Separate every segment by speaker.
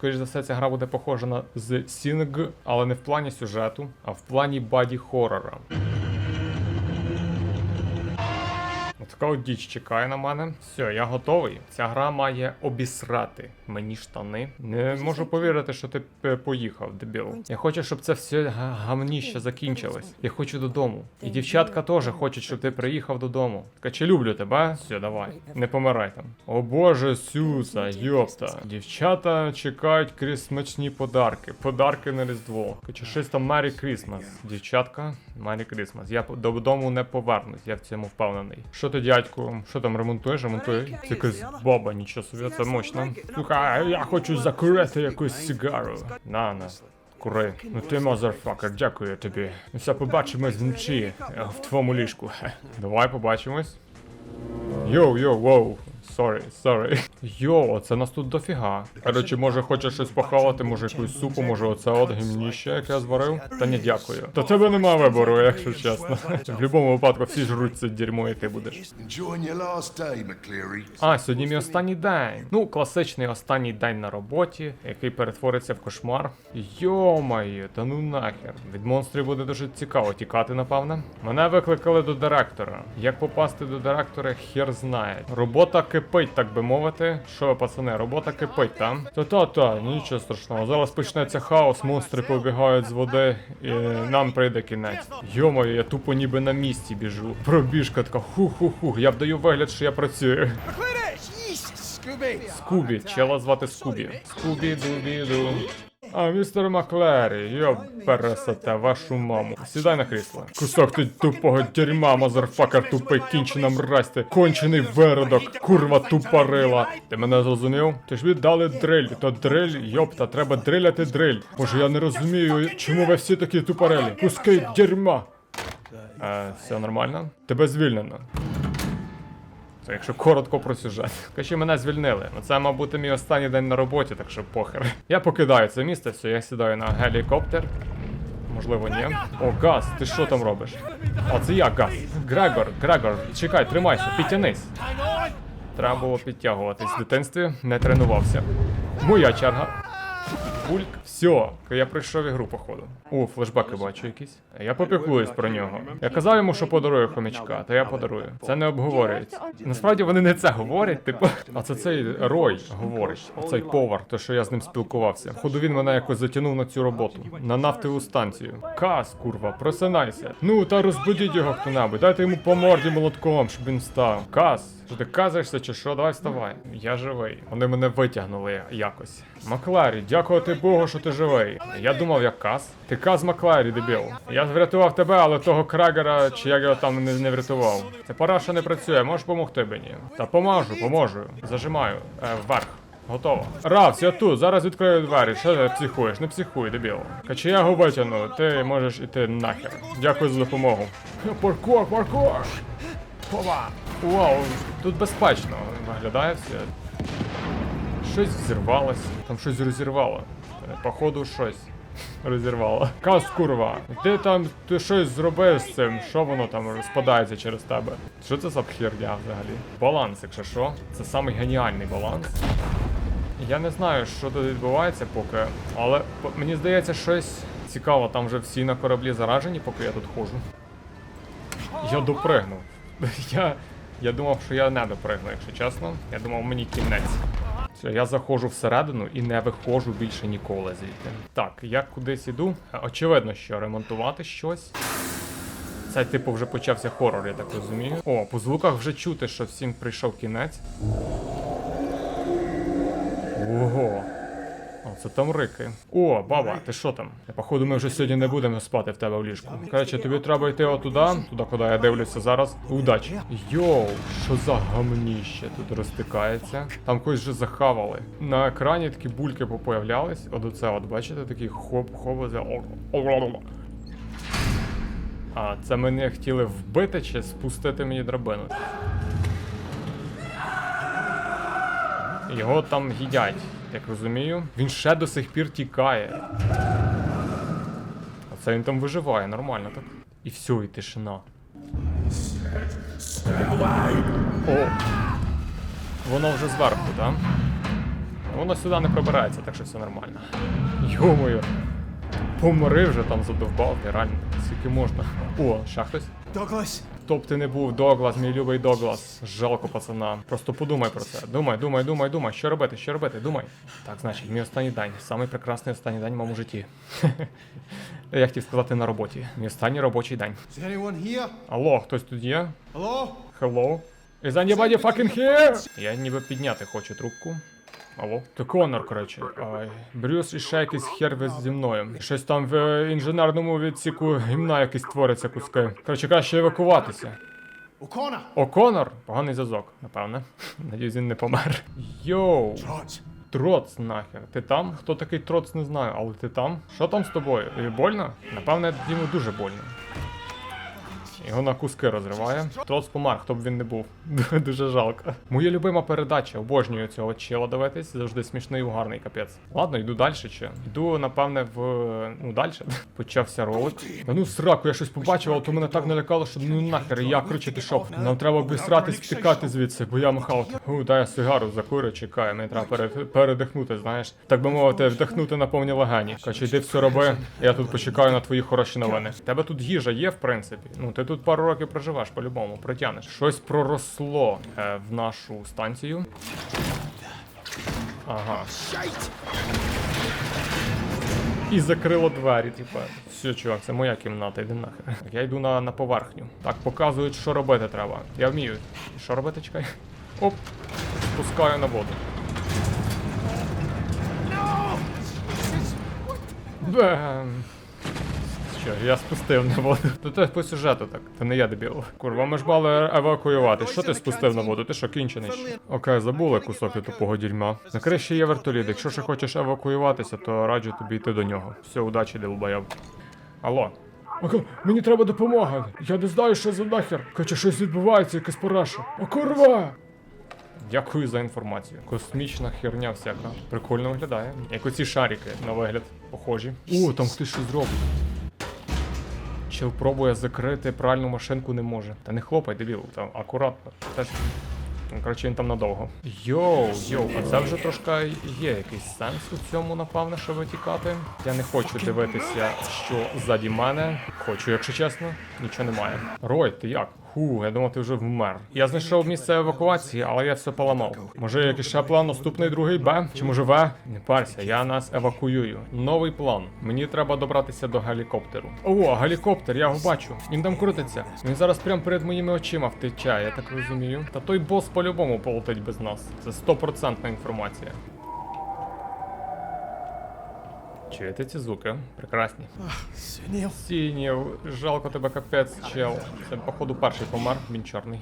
Speaker 1: Скоріше за все, ця гра буде похожа на з Sing, але не в плані сюжету, а в плані баді хоррора. Така от діч чекає на мене. Все, я готовий. Ця гра має обісрати мені штани. Не можу повірити, що ти поїхав, дебіл. Я хочу, щоб це все га- гамніще закінчилось. Я хочу додому. І дівчатка теж хочуть, щоб ти приїхав додому. Така чи люблю тебе? Все, давай. Не помирай там. О боже, Сюса, йопта. Дівчата чекають крізь смачні подарки. Подарки на Різдво. Чи щось там Merry Christmas. Дівчатка, Merry Christmas. Я додому не повернусь, я в цьому впевнений. Що ти, дядьку? Що там ремонтуєш? Ремонтує? Тільки з баба, нічого собі, це мощно. Слухай, я хочу закурити якусь сигару. На, на. Кури. Ну ти мазерфакер, дякую тобі. Ну все, побачимось вночі в твоєму ліжку. Давай побачимось. Йоу, йоу, воу. Сорі, сорі. Йо, це нас тут дофіга. Короче, може хочеш щось похавати, може якусь супу, може оце от гімніще, яке я зварив. Та ні, дякую. Та тебе нема вибору, якщо чесно. В будь-якому випадку всі жруть це дерьмо, і ти будеш. А, сьогодні мій останній день. Ну, класичний останній день на роботі, який перетвориться в кошмар. Йомає, та ну нахер. Від монстрів буде дуже цікаво тікати, напевне. Мене викликали до директора. Як попасти до директора, хер знає. Робота кипить, так би мовити. Що ви, пацани, робота кипить, там? Та-та-та, нічого страшного. Зараз почнеться хаос, монстри побігають з води, і нам прийде кінець. Йомаю, я тупо ніби на місці біжу. Пробіжка така ху-ху-ху. Я вдаю вигляд, що я працюю. Скубі, чела звати Скубі. Скубі дубі ду. А, містер Маклері, йо пересете вашу маму. Сідай на крісло. Кусок ти тупого дерьма, мазерфакер тупий кінчена мразь ти, кончений виродок, курва тупорила. Ти мене зрозумів? Ти ж віддали дриль, то дриль, йопта, треба дриляти дриль. Боже, я не розумію, чому ви всі такі тупорилі. Куски дерьма. Е, все нормально? Тебе звільнено. Це якщо коротко про сюжет. Качі мене звільнили. Ну це, мав мій останній день на роботі, так що похер. Я покидаю це місце, все, я сідаю на гелікоптер. Можливо, ні. О, Газ, ти що там робиш? О, це я, Газ. Грегор, Грегор, чекай, тримайся, підтянись. Треба було підтягуватись в дитинстві, не тренувався. Моя черга. Бульк. Все, я пройшов ігру, походу. О, флешбеки бачу якісь. Я попіклуюсь про нього. Я казав йому, що подарую хомячка, та я подарую. Це не обговорюється. Насправді вони не це говорять, типу. А це цей Рой говорить, оцей повар, то що я з ним спілкувався. Походу він мене якось затягнув на цю роботу. На нафтову станцію. Кас, курва, просинайся. Ну та розбудіть його хто-небудь, дайте йому по морді молотком, щоб він встав. Кас, що ти казаєшся чи що? Давай вставай. Я живий. Вони мене витягнули якось. Макларі, дякувати Богу, що ти живий. Я думав, як Кас. Ти Каз Макларі, дебіл. Я врятував тебе, але того крагера, чи як його там не, не врятував. Це параша не працює, можеш допомогти мені? Та поможу, поможу. Зажимаю. Е, вверх. Готово. Равс, я тут, зараз відкрию двері. Що ти психуєш? Не психуй, дебіл. Каче я його витягну, ти можеш іти нахер. Дякую за допомогу. Паркур, паркур! Хова! Вау, тут безпечно виглядає все. Щось взірвалося, там щось розірвало. Е, Походу, щось розірвало. Кас, курва, ти там ти щось зробив з цим, що воно там розпадається через тебе? Що це за херня взагалі? Баланс, якщо що, це самий геніальний баланс. Я не знаю, що тут відбувається поки, але мені здається, щось цікаво, там вже всі на кораблі заражені, поки я тут ходжу. Я допригнув. Я, я думав, що я не допригну, якщо чесно. Я думав, мені кінець. Все, я заходжу всередину і не виходжу більше ніколи звідти. Так, я кудись іду. Очевидно, що ремонтувати щось. Це, типу, вже почався хорор, я так розумію. О, по звуках вже чути, що всім прийшов кінець. Ого. О, це там рики. О, баба, ти що там? Походу, ми вже сьогодні не будемо спати в тебе в ліжку. Короче, тобі треба йти отуда, туди, куди я дивлюся зараз. Удачі. Йоу, що за гамніще тут розтикається. Там когось вже захавали. На екрані такі бульки попоявлялись. От оце, от бачите, такі хоп-хоп. А, це мене хотіли вбити чи спустити мені драбину. Його там їдять, як розумію. Він ще до сих пір тікає. А це він там виживає, нормально так. І все, і тишина. О! Воно вже зверху, так? Воно сюди не пробирається, так що все нормально. Йо-моє. Помри вже там задовбав, реально. Скільки можна. О, ще хтось.
Speaker 2: Douglas,
Speaker 1: Хто б ти не був, Доглас, мій любий Доглас. Жалко пацана. Просто подумай про це. Думай, думай, думай, думай. Що робити, що робити, думай. Так, значить, мій останній день. Самий прекрасний останній день в моєму житті. Я хотів сказати на роботі. Мій останній робочий день. Алло, хтось тут є?
Speaker 2: Hello?
Speaker 1: Hello? Is anybody fucking here? Я ніби підняти хочу трубку. Алло? То Конор, коротше. Ай. Брюс і ще якийсь хер зі мною. Щось там в інженерному відсіку гімна якийсь твориться куски. Коротше, краще евакуватися.
Speaker 2: O'Connor!
Speaker 1: О'Конор? Поганий зв'язок, напевне. Надіюсь, він не помер. Йоу. Троц нахер. Ти там? Хто такий троц, не знаю, але ти там? Що там з тобою? Тобі больно? Напевне, йому дуже больно. Його на куски розриває. Троц помер, хто б він не був. Дуже жалко. Моя любима передача, обожнюю цього чела дивитись. Завжди смішний і гарний капець. Ладно, йду далі чи. Йду, напевне, в. ну далі. Почався ролик. Та ну сраку, я щось побачив, але то мене так налякало, що ну нахер, я коротше пішов. Нам треба обісратись, втікати звідси, бо я махав. У, дай я сигару закурю, чекаю, мені треба пере- передихнути, знаєш. Так би мовити, вдихнути на повні легені. Коротше, йди все роби, я тут почекаю на твої хороші новини. Тебе тут їжа є, в принципі. Ну, ти тут пару років проживеш по-любому, протягнеш. Щось проросло е, в нашу станцію. Ага. І закрило двері, типа. Все, чувак, це моя кімната, йди нахер. Я йду на, на поверхню. Так, показують, що робити треба. Я вмію. Що робити, чекай? Оп. Спускаю на воду. Бем. Що, я спустив на воду. То по сюжету так. Це не я дебіл. Курва, ми ж мали евакуювати. Що ти спустив на воду? Ти що, кінчений? ще? Окей, забули кусок від тупого дерьма. На криші є вертоліт. Якщо ще хочеш евакуюватися, то раджу тобі йти до нього. Все, удачі, долбоєб. Алло. Мені треба допомога. Я не знаю, що за нахер. Хоча щось відбувається, якась пораша. О, курва! Дякую за інформацію. Космічна херня всяка. Прикольно виглядає. Як оці шарики на вигляд похожі. О, там хтось щось зробить. Чел пробує закрити пральну машинку не може. Та не хлопай, дебіл, там акуратно. Теж. Ну, коротше, він там надовго. Йоу, йоу, а це вже трошки є якийсь сенс у цьому, напевне, що витікати. Я не хочу дивитися, що ззаді мене. Хочу, якщо чесно, нічого немає. Рой, ти як? Ху, я думав, ти вже вмер. Я знайшов місце евакуації, але я все поламав. Може, якийсь ще план, наступний другий Б? Чи може В? Не парся, я нас евакуюю. Новий план. Мені треба добратися до гелікоптеру. О, гелікоптер, я його бачу. Він там крутиться. Він зараз прямо перед моїми очима втече, я так розумію. Та той бос по-любому полетить без нас. Це стопроцентна інформація. Чуєте ці звуки? Прекрасні.
Speaker 2: Sunil.
Speaker 1: Сінів, жалко тебе капець, чел. Це походу перший помер, він чорний.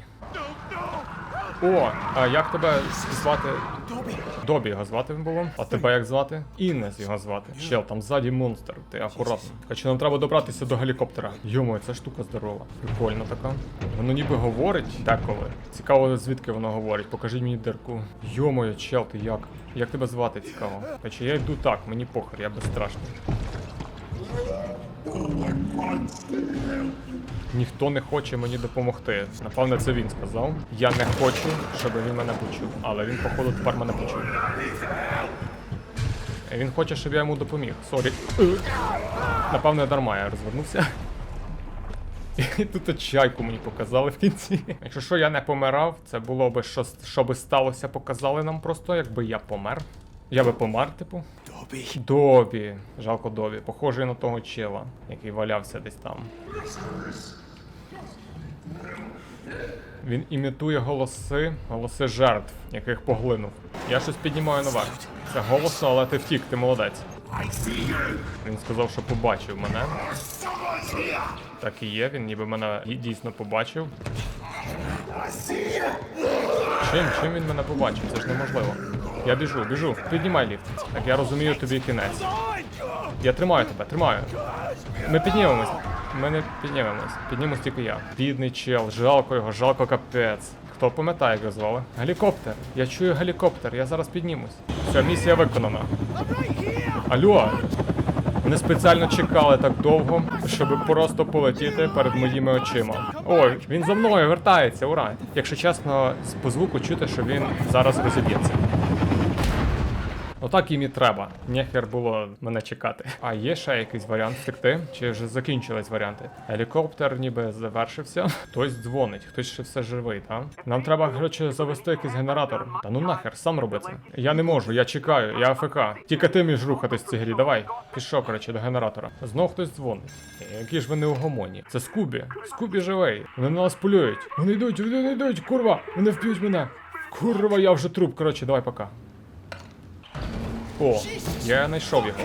Speaker 1: О, а як тебе звати?
Speaker 2: Dobby.
Speaker 1: Добі його звати було. А тебе як звати? Іннес його звати. Чел, там ззаді монстр, ти акуратно. Хоча нам треба добратися до гелікоптера. Йомо, ця штука здорова. Прикольна така. Воно ніби говорить деколи. Цікаво, звідки воно говорить. Покажіть мені дирку. Йомоє, чел, ти як? Як тебе звати цікаво? Хоча я йду так, мені похер, я безстрашний. Ніхто не хоче мені допомогти. Напевне, це він сказав. Я не хочу, щоб він мене почув. Але він, походу, тепер мене почув. Він хоче, щоб я йому допоміг. Сорі. Напевне, дарма я розвернувся. І тут чайку мені показали в кінці. Якщо що, я не помирав, це було би що, що би сталося, показали нам просто, якби я помер. Я би помер, типу.
Speaker 2: Dobby.
Speaker 1: Добі. Жалко Добі. Похожий на того чела, який валявся десь там. Він імітує голоси, голоси жертв, яких поглинув. Я щось піднімаю наверх. Це голосно, але ти втік, ти молодець. Він сказав, що побачив мене. Так і є, він ніби мене дійсно побачив. Чим? Чим він мене побачив? Це ж неможливо. Я біжу, біжу. Піднімай ліфт. Так я розумію тобі кінець. Я тримаю тебе, тримаю. Ми піднімемось. Ми не піднімемось. Піднімусь тільки я. Бідний чел, жалко його, жалко капець. Хто пам'ятає, як його звали? Гелікоптер. Я чую гелікоптер, я зараз піднімусь. Все, місія виконана. Алло. Вони спеціально чекали так довго, щоб просто полетіти перед моїми очима. Ой, він за мною вертається, ура! Якщо чесно, по звуку чути, що він зараз розіб'ється. Отак їм і треба. Нехер було мене чекати. А є ще якийсь варіант втекти? Чи вже закінчились варіанти? Helikоптер ніби завершився. Хтось дзвонить, хтось ще все живий, так? Нам треба, коротше, завести якийсь генератор. Та ну нахер, сам роби це. Я не можу, я чекаю, я АФК. Тільки ти між рухатись в цій грі. Давай. Пішов, коротше, до генератора. Знов хтось дзвонить. Які ж вони угомоні. Це Скубі. Скубі живий. Вони на нас полюють. Вони йдуть, вони не йдуть, курва! Вони вб'ють мене. Курва, я вже труп. Коротше, давай пока. О, я знайшов його.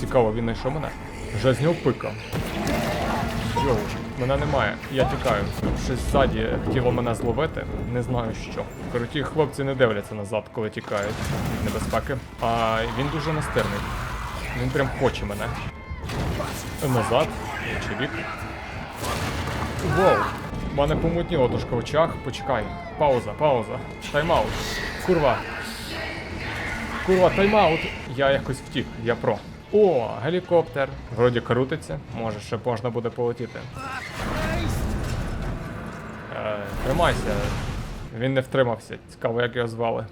Speaker 1: Цікаво, він знайшов мене. Вже з нього пика. Йоу, мене немає, я тікаю. Щось ззаді хотіло мене зловити, не знаю що. Круті хлопці не дивляться назад, коли тікають від небезпеки. А він дуже настирний. Він прям хоче мене. Назад, бік. Воу! Мене помутніло трошки в очах. Почекай. Пауза, пауза. Тайм-аут. Курва. Курва, тайм-аут. Я якось втік, я про. О, гелікоптер. Вроді крутиться. Може, ще можна буде полетіти. Е, тримайся. Він не втримався. Цікаво, як його звали.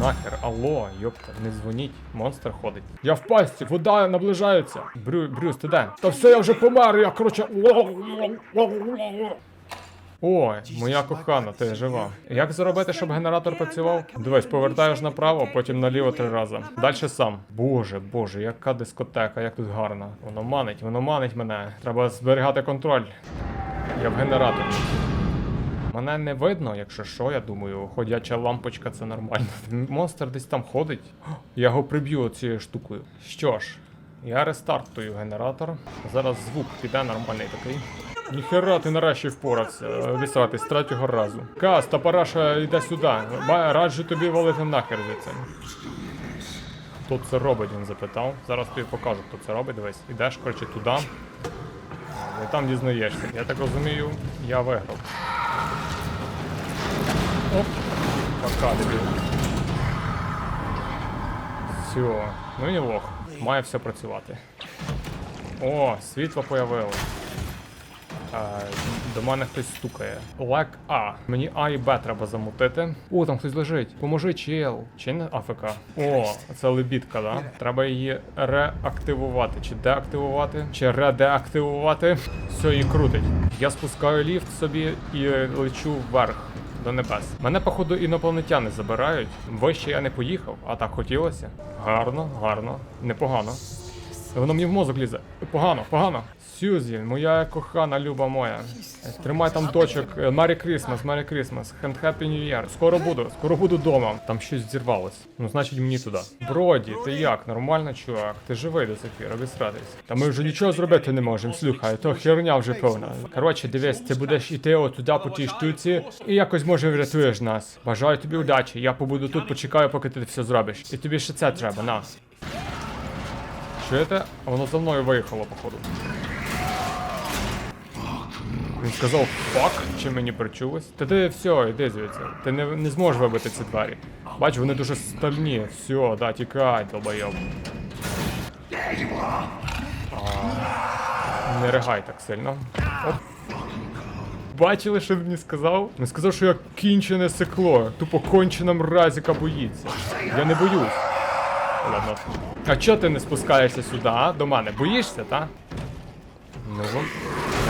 Speaker 1: Нахер, алло, йопта, не дзвоніть. Монстр ходить. Я в пасті, вода наближається. Брю, Брюс, ти де? Та все, я вже помер, я короче. Ой, моя кохана, ти жива. Як зробити, щоб генератор працював? Дивись, повертаєш направо, потім наліво три рази. Далі сам. Боже, боже, яка дискотека, як тут гарно. Воно манить, воно манить мене. Треба зберігати контроль. Я в генераторі. Мене не видно, якщо що, я думаю, ходяча лампочка це нормально. Монстр десь там ходить. Я його приб'ю цією штукою. Що ж, я рестартую генератор. Зараз звук піде нормальний такий. Ніхера ти нарешті впорався вісати з третього разу. Кас, та параша йде сюди. Раджу тобі валити нахер звідси. Хто це робить, він запитав. Зараз тобі покажу, хто це робить. Дивись, ідеш, коротше, туди. Там дізнаєшся. Я так розумію, я виграв. Оп. Пока, дебіл. Все, ну і лох. Має все працювати. О, світло появилось. До мене хтось стукає. Лек А. Мені А і Б треба замутити. О, там хтось лежить. Поможи, чел. Чи не АФК? О, це лебідка, да? Треба її реактивувати. Чи деактивувати, чи редеактивувати. Все, її крутить. Я спускаю ліфт собі і лечу вверх. До небес. Мене, походу, інопланетяни забирають. Вище я не поїхав, а так хотілося. Гарно, гарно, непогано. Воно мені в мозок лізе. Погано, погано. Сюзі, моя кохана люба моя. Тримай там дочок. Мері Крісмас, Мері Крісмас. Happy New Year. Скоро буду, скоро буду дома. Там щось зірвалось. Ну, значить, мені туди. Броді, ти як? Нормально, чувак? Ти живий до сих пір, обісратись. Та ми вже нічого зробити не можемо, слухай, то херня вже повна. Коротше, дивись, ти будеш іти отуди по тій штуці, і якось може врятуєш нас. Бажаю тобі удачі. Я побуду тут, почекаю, поки ти все зробиш. І тобі ще це треба, на. Чуєте? Воно за мною виїхало, походу. Він сказав фак, чи мені причулось? Та ти все, йди звідси. Ти не, не зможеш вибити ці двері. Бач, вони дуже стальні. Все, да, тікай, долбойоб. Не ригай так сильно. Оп. Бачили, що він мені сказав? Він сказав, що я кінчене секло. Тупо кончена мразь, яка боїться. Я не боюсь. Ладно. А чого ти не спускаєшся сюди, а? До мене? Боїшся, та? Ну,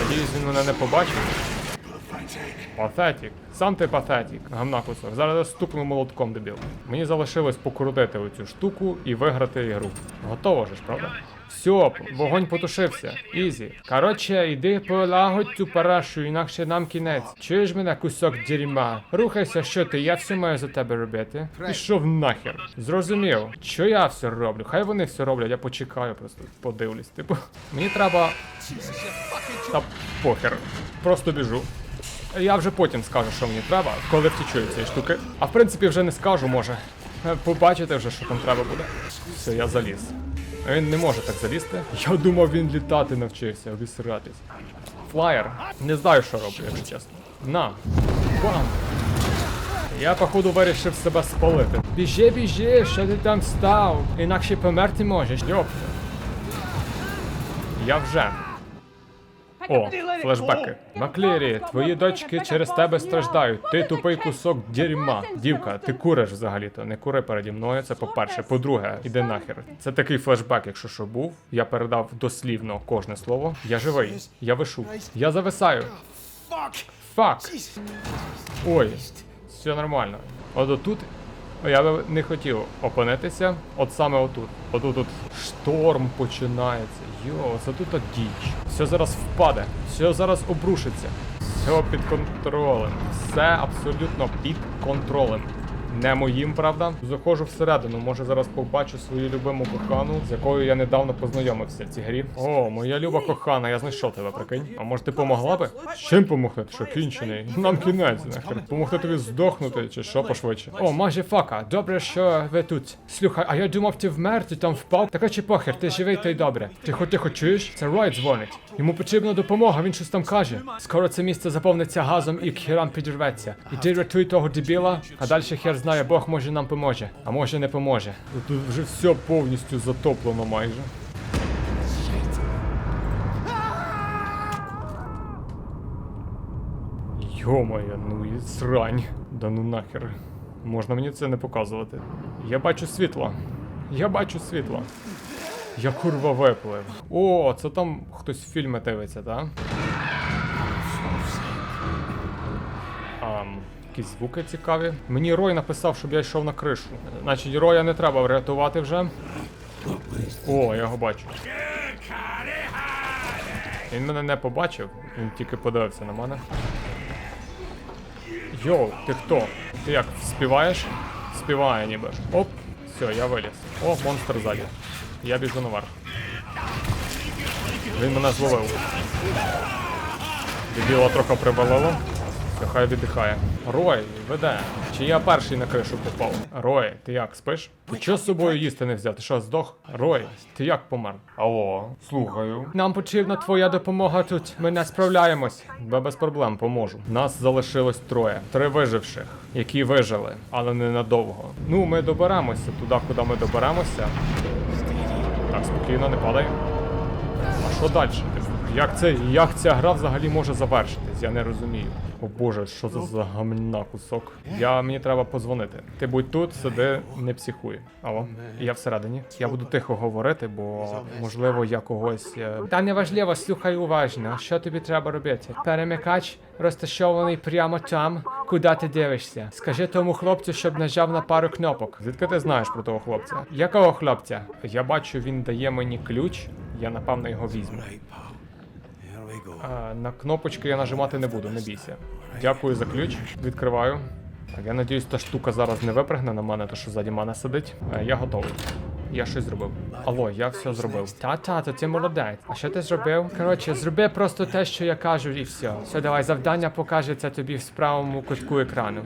Speaker 1: надіюсь, він мене не побачив. Патетік. Сам ти патетік. Гамна кусок. Зараз я стукну молотком, дебіл. Мені залишилось покрутити оцю штуку і виграти ігру. Готово ж, правда? Все, вогонь потушився. Ізі. Коротше, йди полагодь цю парашу, інакше нам кінець. Чуєш мене, кусок дерьма? Рухайся, що ти, я все маю за тебе робити. Пішов нахер. Зрозумів, що я все роблю. Хай вони все роблять, я почекаю просто, подивлюсь. Типу, мені треба. Та похер. Просто біжу. Я вже потім скажу, що мені треба, коли втічу від цієї штуки. А в принципі вже не скажу, може. Побачите вже, що там треба буде. Все, я заліз. Він не може так залізти. Я думав, він літати навчився, обісратись. Флаєр. Не знаю, що роблю, якщо чесно. На. Бам! Я, походу, вирішив себе спалити. Біжи, біжи, що ти там став? Інакше померти можеш, йопта. Я вже. О, флешбеки. Маклері, твої дочки через тебе страждають. Ти тупий кусок дерьма. Дівка, ти куриш взагалі-то. Не кури переді мною. Це по-перше. По-друге, іди нахер. Це такий флешбек, якщо що був. Я передав дослівно кожне слово. Я живий. Я вишу. Я зависаю. Фак. Ой, все нормально. От отут я би не хотів опинитися. От саме отут. Отут тут шторм починається. Йо, це тут діч. Все зараз впаде, все зараз обрушиться. Все під контролем. Все абсолютно під контролем. Не моїм, правда. Заходжу всередину, може зараз побачу свою любиму кохану, з якою я недавно познайомився в цій грі. О, моя люба кохана, я знайшов тебе, прикинь. А може ти помогла би? Чим помогти? Ти що кінчений? Нам кінець, нахер. Помогти тобі здохнути, чи що пошвидше. О, майже фака, добре, що ви тут. Слухай, а я думав, ти вмер, ти там впав. Так чи похер, ти живий, то й добре. Тихо, тихо, чуєш? Це Рой дзвонить. Йому потрібна допомога, він щось там каже. Скоро це місце заповниться газом і хірам підірветься. Іди рятуй того дебіла, а далі хер знає, Бог може нам поможе, а може не поможе. Тут вже все повністю затоплено майже. Йо-моє, ну і срань. Да ну нахер. Можна мені це не показувати. Я бачу світло. Я бачу світло. Я курва виплив. О, це там хтось фільми дивиться, так? Якісь звуки цікаві. Мені Рой написав, щоб я йшов на кришу. Значить, Роя не треба врятувати вже. О, я його бачу. Він мене не побачив, він тільки подивився на мене. Йоу, ти хто? Ти як, співаєш? Співає ніби. Оп, все, я виліз. О, монстр ззаді. Я біжу наверх. Він мене зловив. Дебіла трохи привалило. Все, хай віддихає. Рой, веде. Чи я перший на кришу попав? Рой, ти як, спиш? Чого з собою їсти не взяв? Ти що, здох? Рой, ти як помер? Алло, слухаю. Нам потрібна твоя допомога тут. Ми не справляємось. Бе без проблем поможу. Нас залишилось троє. Три виживших, які вижили, але ненадовго. Ну, ми доберемося туди, куди ми доберемося. Так, спокійно, не падай. А що далі? Як це, як ця гра взагалі може завершитись? Я не розумію. О боже, що це за гамна кусок? Я мені треба позвонити. Ти будь тут, сиди, не психуй. Алло, я всередині. Я буду тихо говорити, бо можливо я когось. е, Та неважливо, слухай уважно. Що тобі треба робити? Перемикач розташований прямо там, куди ти дивишся. Скажи тому хлопцю, щоб нажав на пару кнопок. Звідки ти знаєш про того хлопця? Якого хлопця? Я бачу, він дає мені ключ. Я напевно його візьму. На кнопочки я нажимати не буду, не бійся. Дякую за ключ. Відкриваю. Так, я надіюсь, та штука зараз не випрыгне на мене, то що ззаді мене сидить. Е, я готовий. Я щось зробив. Алло, я все зробив. Та-та, то ти молодець. А що ти зробив? Коротше, зроби просто те, що я кажу, і все. Все, давай, завдання покажеться тобі в правому кутку екрану.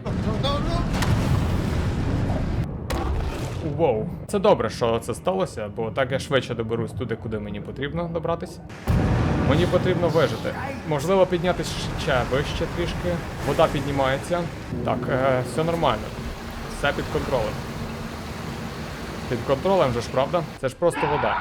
Speaker 1: Воу. Це добре, що це сталося, бо так я швидше доберусь туди, куди мені потрібно добратися. Мені потрібно вижити. Можливо, піднятися ще вище трішки. Вода піднімається. Так, е, все нормально. Все під контролем. Під контролем же ж, правда? Це ж просто вода.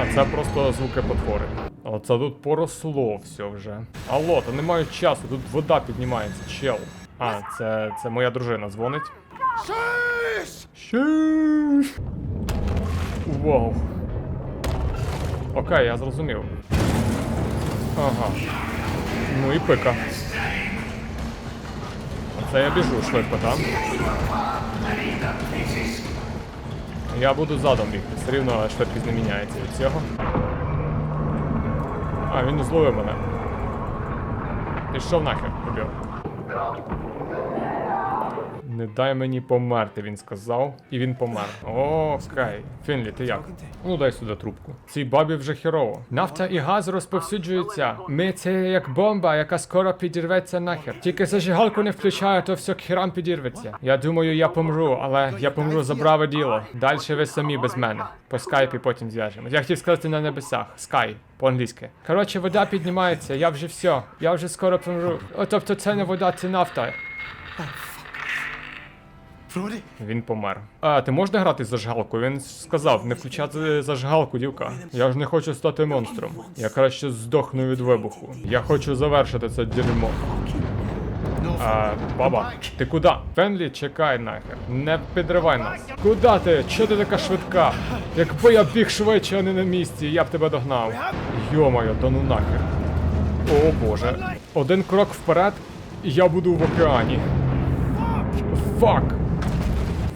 Speaker 1: А це просто звуки потвори. Оце тут поросло все вже. Алло, та не маю часу, тут вода піднімається, чел. А, це, це моя дружина дзвонить. Щось! Вау. Окей, я зрозумів. Ага. Ну і пика. Це я біжу швидко, так? Я буду задом бігти, все рівно швидкість не міняється від цього. А, він не зловив мене. Пішов нахер, побіг. Не дай мені померти, він сказав. І він помер. Окей. Фінлі, ти як? Ну дай сюди трубку. Цій бабі вже херово. Нафта і газ розповсюджуються. Ми це як бомба, яка скоро підірветься нахер. Тільки зажигалку не включаю, то все к херам підірветься. Я думаю, я помру, але я помру за браве діло. Далі ви самі без мене. По скайпі потім зв'яжемось. Я хотів сказати на небесах. Скай. По-англійськи. Коротше, вода піднімається, я вже все. Я вже скоро помру. О, тобто це не вода, це нафта. Він помер. А, ти можеш грати з зажигалкою? Він сказав, не включати зажигалку, дівка. Я ж не хочу стати монстром. Я краще здохну від вибуху. Я хочу завершити це дерьмо. А, баба, ти куди? Фенлі, чекай нахер. Не підривай нас. Куда ти? Чого ти така швидка? Якби я біг швидше, а не на місці, я б тебе догнав. Йо-моє, да ну нахер. О боже. Один крок вперед, і я буду в океані. Фак!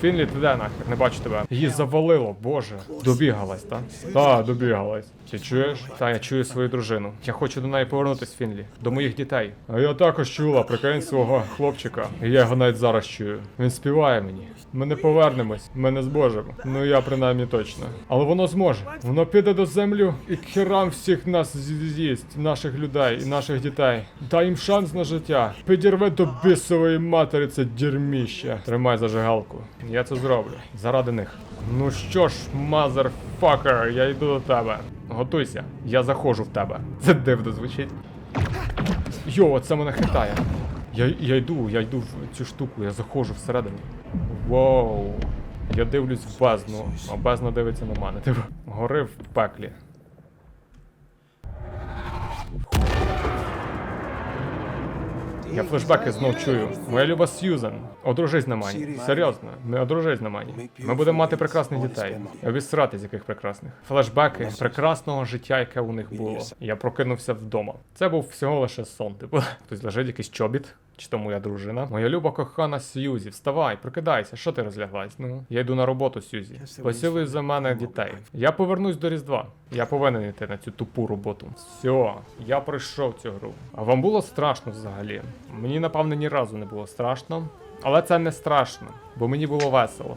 Speaker 1: Фінлі, ти де нахер? Не бачу тебе. Її завалило, боже. Добігалась, так? Та, добігалась. Ти чуєш? Та, я чую свою дружину. Я хочу до неї повернутись, Фінлі. До моїх дітей. А я також чула, прикинь свого хлопчика. Я його навіть зараз чую. Він співає мені. Ми не повернемось, ми не зможемо. Ну я принаймні точно. Але воно зможе. Воно піде до землю і к херам всіх нас з'їсть, наших людей і наших дітей. Дай їм шанс на життя. Підірве до бісової матері це дерьміще. Тримай зажигалку. Я це зроблю. Заради них. Ну що ж, мазерфакер, я йду до тебе. Готуйся, я заходжу в тебе. Це дивно звучить. Йо, це мене хитає. Я, я йду, я йду в цю штуку, я заходжу всередині. Воу. Я дивлюсь в бездну, а бездна дивиться на мене. Типу, гори в пеклі. Я флешбеки знов чую. Моя люба Сьюзен, одружись на мані. Серйозно, не одружись на мані. Ми будемо мати прекрасних дітей. Обісрати з яких прекрасних. Флешбеки прекрасного життя, яке у них було. Я прокинувся вдома. Це був всього лише сон. Типу, хтось лежить якийсь чобіт. Чи то моя дружина? Моя люба кохана Сьюзі, вставай, прокидайся, що ти розляглась? Ну, я йду на роботу, Сьюзі. Посілуй за мене дітей. Я повернусь до Різдва. Я повинен йти на цю тупу роботу. Все, я пройшов цю гру. А вам було страшно взагалі? Мені напевне ні разу не було страшно. Але це не страшно, бо мені було весело.